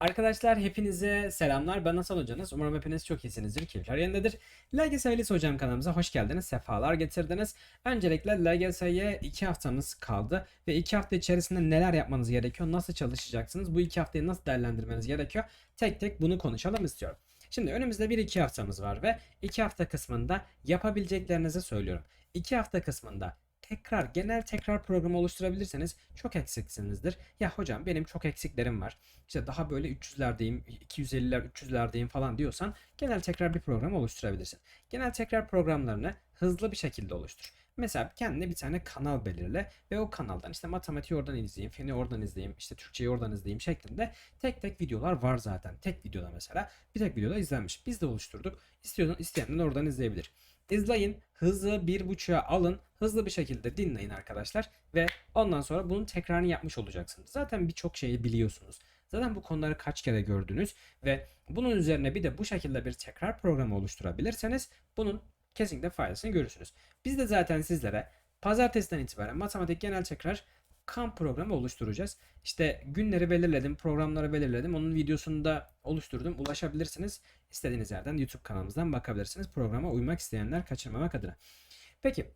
Arkadaşlar hepinize selamlar. Ben Hasan hocanız. Umarım hepiniz çok iyisinizdir. Keyifler yerindedir. LGS Ailesi Hocam kanalımıza hoş geldiniz. Sefalar getirdiniz. Öncelikle LGS'ye 2 haftamız kaldı. Ve 2 hafta içerisinde neler yapmanız gerekiyor? Nasıl çalışacaksınız? Bu 2 haftayı nasıl değerlendirmeniz gerekiyor? Tek tek bunu konuşalım istiyorum. Şimdi önümüzde 1-2 haftamız var ve 2 hafta kısmında yapabileceklerinizi söylüyorum. 2 hafta kısmında tekrar genel tekrar programı oluşturabilirseniz çok eksiksinizdir. Ya hocam benim çok eksiklerim var. İşte daha böyle 300'lerdeyim, 250'ler, 300'lerdeyim falan diyorsan genel tekrar bir program oluşturabilirsin. Genel tekrar programlarını hızlı bir şekilde oluştur. Mesela kendine bir tane kanal belirle ve o kanaldan işte matematiği oradan izleyeyim, feni oradan izleyeyim, işte Türkçeyi oradan izleyeyim şeklinde tek tek videolar var zaten. Tek videoda mesela bir tek videoda izlenmiş. Biz de oluşturduk. İstiyorsan isteyenler oradan izleyebilir. İzleyin, hızı bir buçuğa alın, hızlı bir şekilde dinleyin arkadaşlar ve ondan sonra bunun tekrarını yapmış olacaksınız. Zaten birçok şeyi biliyorsunuz. Zaten bu konuları kaç kere gördünüz ve bunun üzerine bir de bu şekilde bir tekrar programı oluşturabilirseniz bunun kesinlikle faydasını görürsünüz. Biz de zaten sizlere pazartesiden itibaren matematik genel tekrar kamp programı oluşturacağız. İşte günleri belirledim, programları belirledim. Onun videosunu da oluşturdum. Ulaşabilirsiniz. İstediğiniz yerden YouTube kanalımızdan bakabilirsiniz. Programa uymak isteyenler kaçırmamak adına. Peki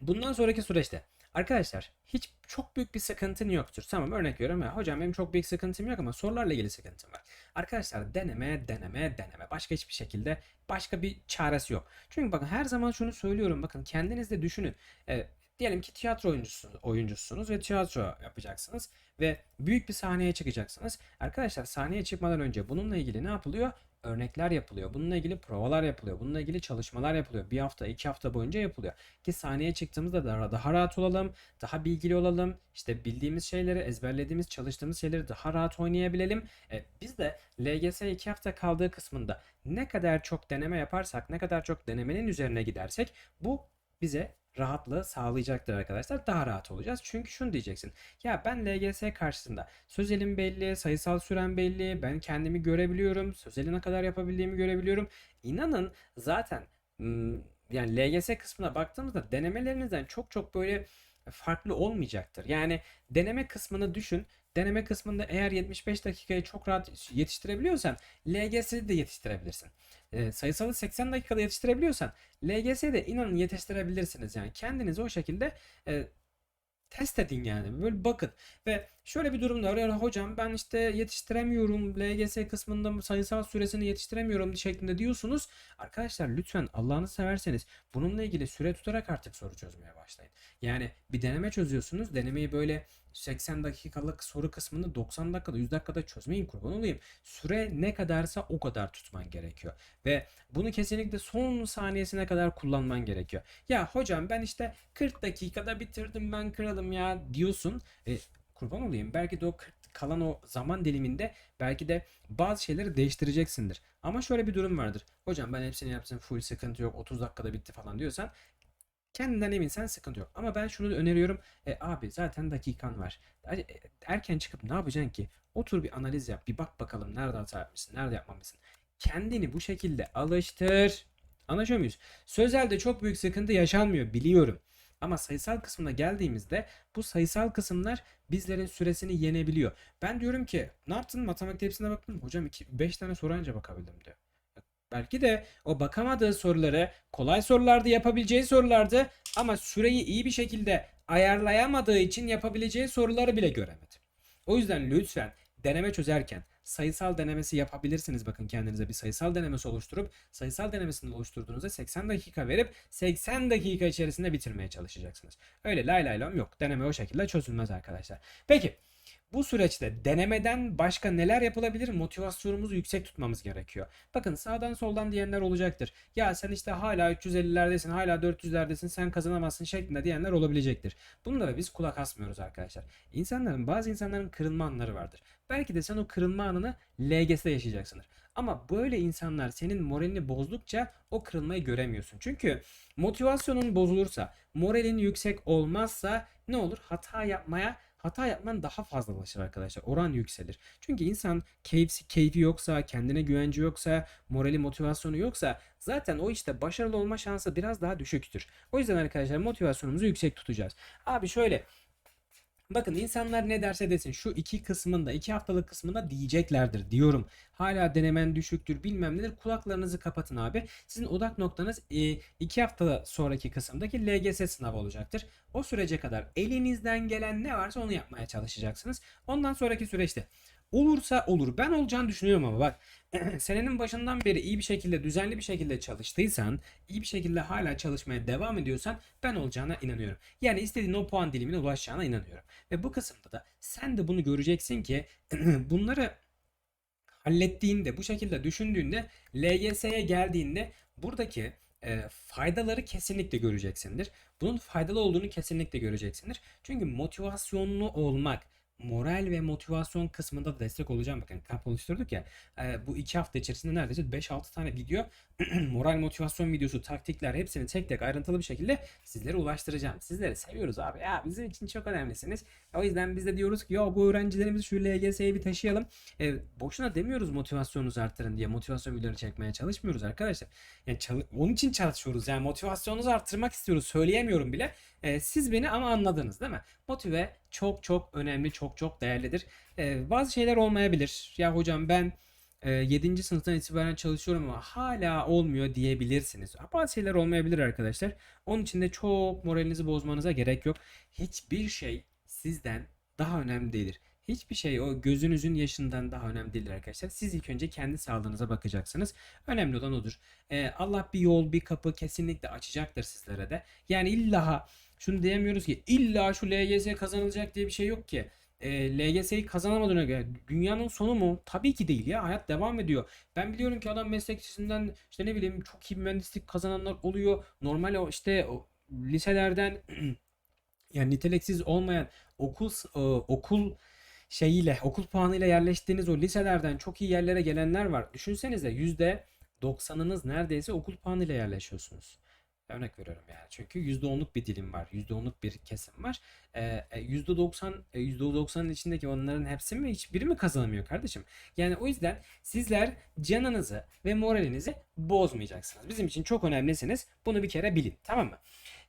bundan sonraki süreçte arkadaşlar hiç çok büyük bir sıkıntın yoktur. Tamam örnek veriyorum ya hocam benim çok büyük sıkıntım yok ama sorularla ilgili sıkıntım var. Arkadaşlar deneme deneme deneme başka hiçbir şekilde başka bir çaresi yok. Çünkü bakın her zaman şunu söylüyorum bakın kendiniz de düşünün. Ee, diyelim ki tiyatro oyuncusunuz, oyuncusunuz ve tiyatro yapacaksınız ve büyük bir sahneye çıkacaksınız. Arkadaşlar sahneye çıkmadan önce bununla ilgili ne yapılıyor? Örnekler yapılıyor. Bununla ilgili provalar yapılıyor. Bununla ilgili çalışmalar yapılıyor. Bir hafta, iki hafta boyunca yapılıyor. Ki sahneye çıktığımızda daha, daha rahat olalım, daha bilgili olalım. İşte bildiğimiz şeyleri, ezberlediğimiz, çalıştığımız şeyleri daha rahat oynayabilelim. E, biz de LGS iki hafta kaldığı kısmında ne kadar çok deneme yaparsak, ne kadar çok denemenin üzerine gidersek bu bize rahatlığı sağlayacaktır arkadaşlar. Daha rahat olacağız. Çünkü şunu diyeceksin. Ya ben LGS karşısında sözelim belli, sayısal süren belli, ben kendimi görebiliyorum, sözeli ne kadar yapabildiğimi görebiliyorum. İnanın zaten yani LGS kısmına baktığımızda denemelerinizden çok çok böyle farklı olmayacaktır. Yani deneme kısmını düşün. Deneme kısmında eğer 75 dakikayı çok rahat yetiştirebiliyorsan LGS'de de yetiştirebilirsin. E, sayısalı 80 dakikada yetiştirebiliyorsan LGS'de inanın yetiştirebilirsiniz yani. Kendinizi o şekilde e, test edin yani. Böyle bakın. Ve şöyle bir durumda var. Ya hocam ben işte yetiştiremiyorum. LGS kısmında sayısal süresini yetiştiremiyorum şeklinde diyorsunuz. Arkadaşlar lütfen Allah'ını severseniz bununla ilgili süre tutarak artık soru çözmeye başlayın. Yani bir deneme çözüyorsunuz. Denemeyi böyle 80 dakikalık soru kısmını 90 dakikada 100 dakikada çözmeyin kurban olayım. Süre ne kadarsa o kadar tutman gerekiyor. Ve bunu kesinlikle son saniyesine kadar kullanman gerekiyor. Ya hocam ben işte 40 dakikada bitirdim ben kralım ya diyorsun. E, kurban olayım. Belki de o 40 kalan o zaman diliminde belki de bazı şeyleri değiştireceksindir. Ama şöyle bir durum vardır. Hocam ben hepsini yaptım full sıkıntı yok 30 dakikada bitti falan diyorsan Kendinden eminsen sıkıntı yok. Ama ben şunu da öneriyorum. E, abi zaten dakikan var. E, erken çıkıp ne yapacaksın ki? Otur bir analiz yap. Bir bak bakalım nerede hata yapmışsın, nerede yapmamışsın. Kendini bu şekilde alıştır. Anlaşıyor muyuz? Sözelde çok büyük sıkıntı yaşanmıyor biliyorum. Ama sayısal kısmına geldiğimizde bu sayısal kısımlar bizlerin süresini yenebiliyor. Ben diyorum ki ne yaptın matematik hepsine baktın hocam 5 tane soru anca bakabildim diyor. Belki de o bakamadığı soruları kolay sorulardı yapabileceği sorulardı ama süreyi iyi bir şekilde ayarlayamadığı için yapabileceği soruları bile göremedi. O yüzden lütfen deneme çözerken sayısal denemesi yapabilirsiniz. Bakın kendinize bir sayısal denemesi oluşturup sayısal denemesini oluşturduğunuzda 80 dakika verip 80 dakika içerisinde bitirmeye çalışacaksınız. Öyle lay lay lom yok. Deneme o şekilde çözülmez arkadaşlar. Peki bu süreçte denemeden başka neler yapılabilir? Motivasyonumuzu yüksek tutmamız gerekiyor. Bakın sağdan soldan diyenler olacaktır. Ya sen işte hala 350'lerdesin, hala 400'lerdesin, sen kazanamazsın şeklinde diyenler olabilecektir. Bunlara biz kulak asmıyoruz arkadaşlar. İnsanların, bazı insanların kırılma anları vardır. Belki de sen o kırılma anını LGS'de yaşayacaksındır. Ama böyle insanlar senin moralini bozdukça o kırılmayı göremiyorsun. Çünkü motivasyonun bozulursa, moralin yüksek olmazsa ne olur? Hata yapmaya hata yapman daha fazlalaşır arkadaşlar. Oran yükselir. Çünkü insan keyfi, keyfi yoksa, kendine güvenci yoksa, morali motivasyonu yoksa zaten o işte başarılı olma şansı biraz daha düşüktür. O yüzden arkadaşlar motivasyonumuzu yüksek tutacağız. Abi şöyle Bakın insanlar ne derse desin şu iki kısmında iki haftalık kısmında diyeceklerdir diyorum. Hala denemen düşüktür bilmem nedir kulaklarınızı kapatın abi. Sizin odak noktanız e, iki hafta sonraki kısımdaki LGS sınavı olacaktır. O sürece kadar elinizden gelen ne varsa onu yapmaya çalışacaksınız. Ondan sonraki süreçte olursa olur. Ben olacağını düşünüyorum ama bak senenin başından beri iyi bir şekilde düzenli bir şekilde çalıştıysan iyi bir şekilde hala çalışmaya devam ediyorsan ben olacağına inanıyorum. Yani istediğin o puan dilimine ulaşacağına inanıyorum. Ve bu kısımda da sen de bunu göreceksin ki bunları hallettiğinde bu şekilde düşündüğünde LGS'ye geldiğinde buradaki e, faydaları kesinlikle göreceksindir. Bunun faydalı olduğunu kesinlikle göreceksindir. Çünkü motivasyonlu olmak, moral ve motivasyon kısmında da destek olacağım. Bakın kamp oluşturduk ya. e, bu iki hafta içerisinde neredeyse 5-6 tane video, moral motivasyon videosu, taktikler hepsini tek tek ayrıntılı bir şekilde sizlere ulaştıracağım. Sizleri seviyoruz abi. Ya bizim için çok önemlisiniz. O yüzden biz de diyoruz ki ya bu öğrencilerimizi şu LGS'ye bir taşıyalım. E, boşuna demiyoruz motivasyonunuzu arttırın diye. Motivasyon videoları çekmeye çalışmıyoruz arkadaşlar. Yani onun için çalışıyoruz. Yani motivasyonunuzu arttırmak istiyoruz. Söyleyemiyorum bile. E, siz beni ama anladınız değil mi? Motive çok çok önemli, çok çok değerlidir. E, bazı şeyler olmayabilir. Ya hocam ben e, 7. sınıftan itibaren çalışıyorum ama hala olmuyor diyebilirsiniz. Bazı şeyler olmayabilir arkadaşlar. Onun için de çok moralinizi bozmanıza gerek yok. Hiçbir şey sizden daha önemli değildir. Hiçbir şey o gözünüzün yaşından daha önemli değildir arkadaşlar. Siz ilk önce kendi sağlığınıza bakacaksınız. Önemli olan odur. Ee, Allah bir yol, bir kapı kesinlikle açacaktır sizlere de. Yani illa şunu diyemiyoruz ki illa şu LGS kazanılacak diye bir şey yok ki. E, LGS'yi kazanamadığına göre dünyanın sonu mu? Tabii ki değil ya. Hayat devam ediyor. Ben biliyorum ki adam meslek lisesinden işte ne bileyim çok iyi mühendislik kazananlar oluyor. Normal o işte o liselerden yani niteliksiz olmayan okul e, okul şeyiyle okul puanıyla yerleştiğiniz o liselerden çok iyi yerlere gelenler var. Düşünsenize yüzde doksanınız neredeyse okul puanıyla yerleşiyorsunuz. Örnek veriyorum yani. Çünkü %10'luk bir dilim var. %10'luk bir kesim var. Ee, e, %90 e, %90'ın içindeki onların hepsi mi hiçbiri mi kazanamıyor kardeşim? Yani o yüzden sizler canınızı ve moralinizi bozmayacaksınız. Bizim için çok önemlisiniz. Bunu bir kere bilin. Tamam mı?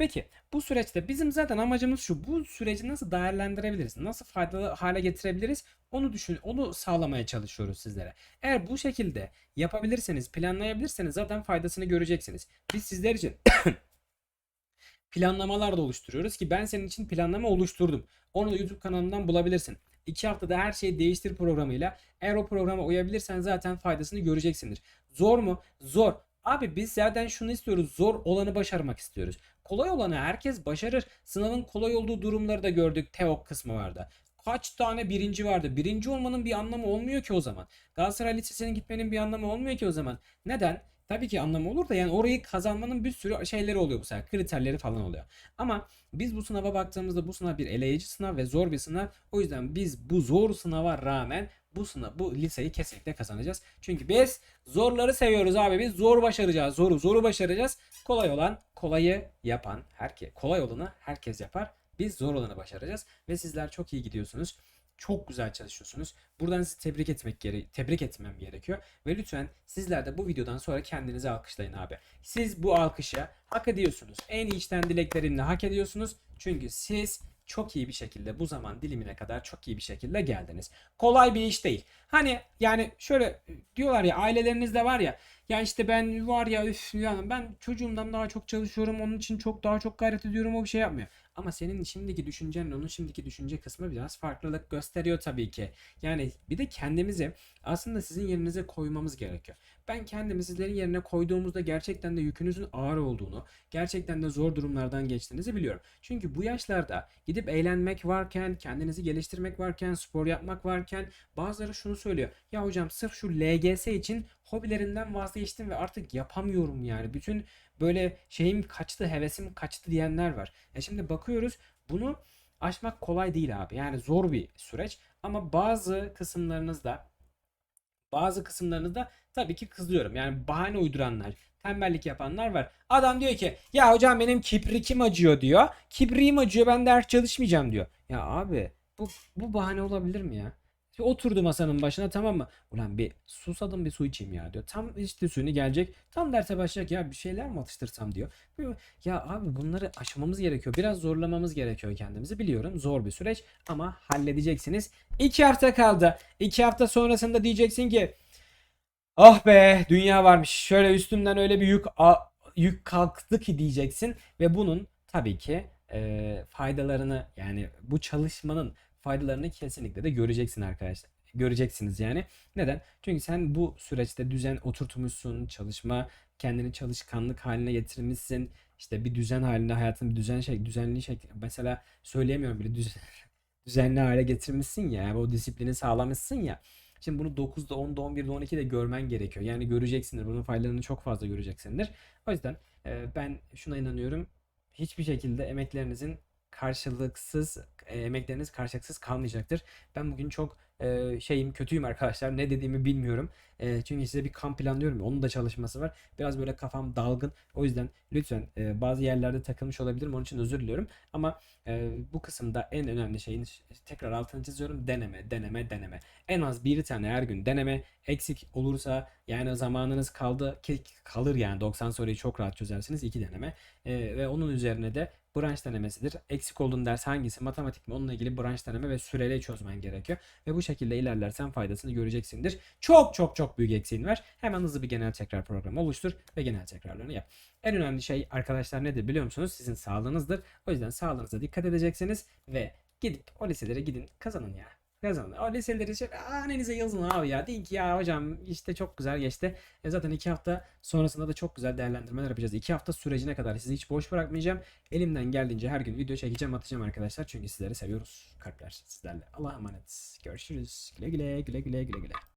Peki bu süreçte bizim zaten amacımız şu. Bu süreci nasıl değerlendirebiliriz? Nasıl faydalı hale getirebiliriz? Onu düşün, onu sağlamaya çalışıyoruz sizlere. Eğer bu şekilde yapabilirseniz, planlayabilirseniz zaten faydasını göreceksiniz. Biz sizler için planlamalar da oluşturuyoruz ki ben senin için planlama oluşturdum. Onu YouTube kanalımdan bulabilirsin. 2 haftada her şeyi değiştir programıyla. Eğer o programa uyabilirsen zaten faydasını göreceksindir. Zor mu? Zor. Abi biz zaten şunu istiyoruz. Zor olanı başarmak istiyoruz. Kolay olanı herkes başarır. Sınavın kolay olduğu durumları da gördük. TEOK kısmı vardı. Kaç tane birinci vardı? Birinci olmanın bir anlamı olmuyor ki o zaman. Galatasaray Lisesi'ne gitmenin bir anlamı olmuyor ki o zaman. Neden? Tabii ki anlamı olur da yani orayı kazanmanın bir sürü şeyleri oluyor bu sefer. Kriterleri falan oluyor. Ama biz bu sınava baktığımızda bu sınav bir eleyici sınav ve zor bir sınav. O yüzden biz bu zor sınava rağmen bu sınav, bu liseyi kesinlikle kazanacağız. Çünkü biz zorları seviyoruz abi. Biz zor başaracağız. Zoru zoru başaracağız. Kolay olan kolayı yapan herkes. Kolay olanı herkes yapar. Biz zor olanı başaracağız ve sizler çok iyi gidiyorsunuz. Çok güzel çalışıyorsunuz. Buradan sizi tebrik etmek gere tebrik etmem gerekiyor ve lütfen sizler de bu videodan sonra kendinizi alkışlayın abi. Siz bu alkışı hak ediyorsunuz. En içten dileklerimle hak ediyorsunuz. Çünkü siz çok iyi bir şekilde bu zaman dilimine kadar çok iyi bir şekilde geldiniz. Kolay bir iş değil. Hani yani şöyle diyorlar ya ailelerinizde var ya ya işte ben var ya üf ya ben çocuğumdan daha çok çalışıyorum onun için çok daha çok gayret ediyorum o bir şey yapmıyor. Ama senin şimdiki düşüncenle onun şimdiki düşünce kısmı biraz farklılık gösteriyor tabii ki. Yani bir de kendimizi aslında sizin yerinize koymamız gerekiyor. Ben kendimi sizlerin yerine koyduğumuzda gerçekten de yükünüzün ağır olduğunu, gerçekten de zor durumlardan geçtiğinizi biliyorum. Çünkü bu yaşlarda gidip eğlenmek varken, kendinizi geliştirmek varken, spor yapmak varken bazıları şunu söylüyor. Ya hocam sırf şu LGS için hobilerimden vazgeçtim ve artık yapamıyorum yani. Bütün böyle şeyim kaçtı, hevesim kaçtı diyenler var. E şimdi bakıyoruz bunu aşmak kolay değil abi. Yani zor bir süreç ama bazı kısımlarınızda bazı kısımlarınızda tabii ki kızıyorum. Yani bahane uyduranlar, tembellik yapanlar var. Adam diyor ki ya hocam benim kiprikim acıyor diyor. Kibriğim acıyor ben ders çalışmayacağım diyor. Ya abi bu, bu bahane olabilir mi ya? Oturdu masanın başına tamam mı? Ulan bir susadım bir su içeyim ya diyor. Tam içti suyunu gelecek. Tam derse başlayacak ya bir şeyler mi atıştırsam diyor. Ya abi bunları aşmamız gerekiyor. Biraz zorlamamız gerekiyor kendimizi. Biliyorum zor bir süreç ama halledeceksiniz. İki hafta kaldı. İki hafta sonrasında diyeceksin ki Ah be dünya varmış. Şöyle üstümden öyle bir yük yük kalktı ki diyeceksin ve bunun tabii ki e, faydalarını yani bu çalışmanın faydalarını kesinlikle de göreceksin arkadaşlar. Göreceksiniz yani. Neden? Çünkü sen bu süreçte düzen oturtmuşsun, çalışma, kendini çalışkanlık haline getirmişsin. İşte bir düzen halinde hayatın bir düzen şey, düzenli şey mesela söyleyemiyorum bile düzen, düzenli hale getirmişsin ya. yani o disiplini sağlamışsın ya. Şimdi bunu 9'da, 10'da, 11'de, 12'de görmen gerekiyor. Yani göreceksindir. Bunun faydalarını çok fazla göreceksindir. O yüzden ben şuna inanıyorum. Hiçbir şekilde emeklerinizin karşılıksız, e, emekleriniz karşılıksız kalmayacaktır. Ben bugün çok e, şeyim, kötüyüm arkadaşlar. Ne dediğimi bilmiyorum. E, çünkü size bir kamp planlıyorum. Onun da çalışması var. Biraz böyle kafam dalgın. O yüzden lütfen e, bazı yerlerde takılmış olabilirim. Onun için özür diliyorum. Ama e, bu kısımda en önemli şeyin tekrar altını çiziyorum. Deneme, deneme, deneme. En az bir tane her gün deneme. Eksik olursa yani zamanınız kaldı ki kalır yani 90 soruyu çok rahat çözersiniz. iki deneme. E, ve onun üzerine de branş denemesidir. Eksik olduğun ders hangisi? Matematik mi? Onunla ilgili branş deneme ve süreyle çözmen gerekiyor. Ve bu şekilde ilerlersen faydasını göreceksindir. Çok çok çok büyük eksiğin var. Hemen hızlı bir genel tekrar programı oluştur ve genel tekrarlarını yap. En önemli şey arkadaşlar nedir biliyor musunuz? Sizin sağlığınızdır. O yüzden sağlığınıza dikkat edeceksiniz ve gidip o liselere gidin kazanın ya. Kazanın. O liseleri şey, annenize yazın abi ya. Deyin ki ya hocam işte çok güzel geçti. E zaten iki hafta sonrasında da çok güzel değerlendirmeler yapacağız. İki hafta sürecine kadar sizi hiç boş bırakmayacağım. Elimden geldiğince her gün video çekeceğim atacağım arkadaşlar. Çünkü sizleri seviyoruz. Kalpler sizlerle. Allah'a emanet. Görüşürüz. Güle güle güle güle güle güle.